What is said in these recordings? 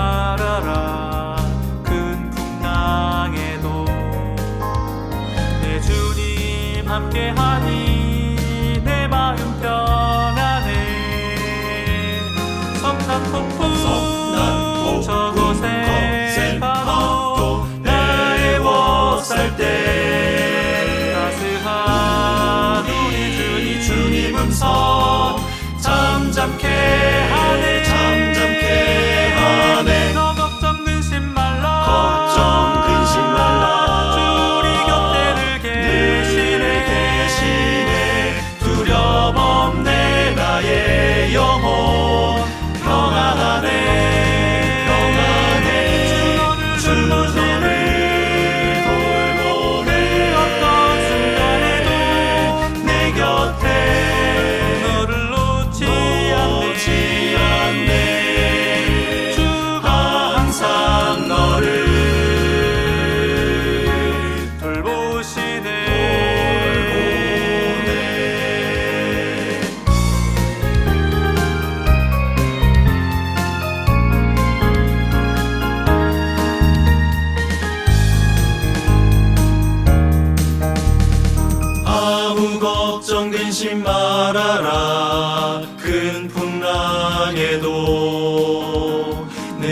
알아라 큰 풍랑에도. 내 주님 함께하니 내 마음 편안해. 성탄 폭풍 성탄 저곳에 바로 나의 워살 때. 따스한 우리 주님 주님 음성 잠잠케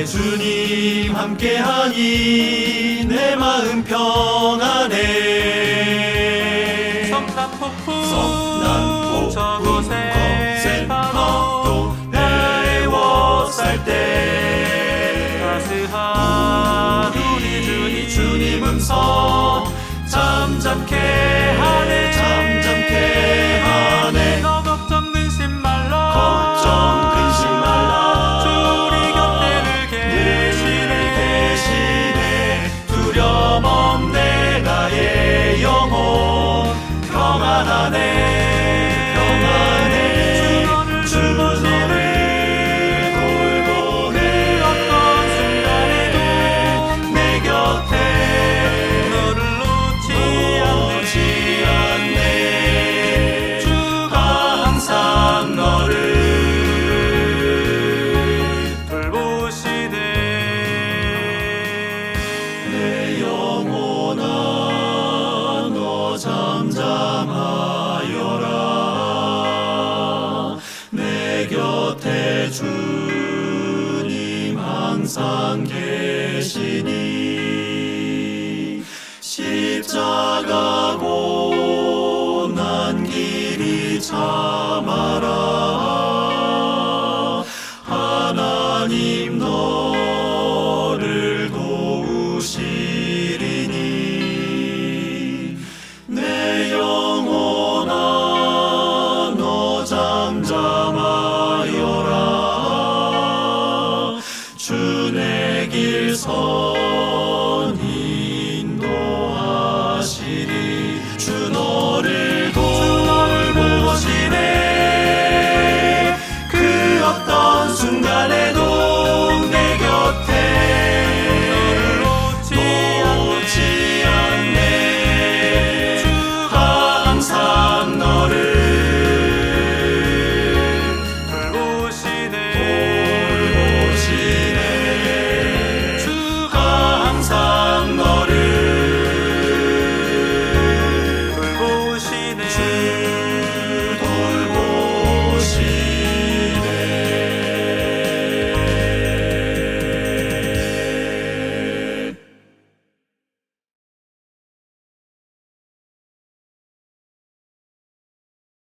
주님 함께하니 내 마음 평안해. 성남폭포 성난폭 저곳에 곳에 바로 바로 나의 워살때. 따스한 우리 주님. 주님 음성 잠잠케 항상 계시니 십자가 고난 길이 참아라. 하나님 너를 도우시리니 내 영혼아 너 잠잠하여 his home.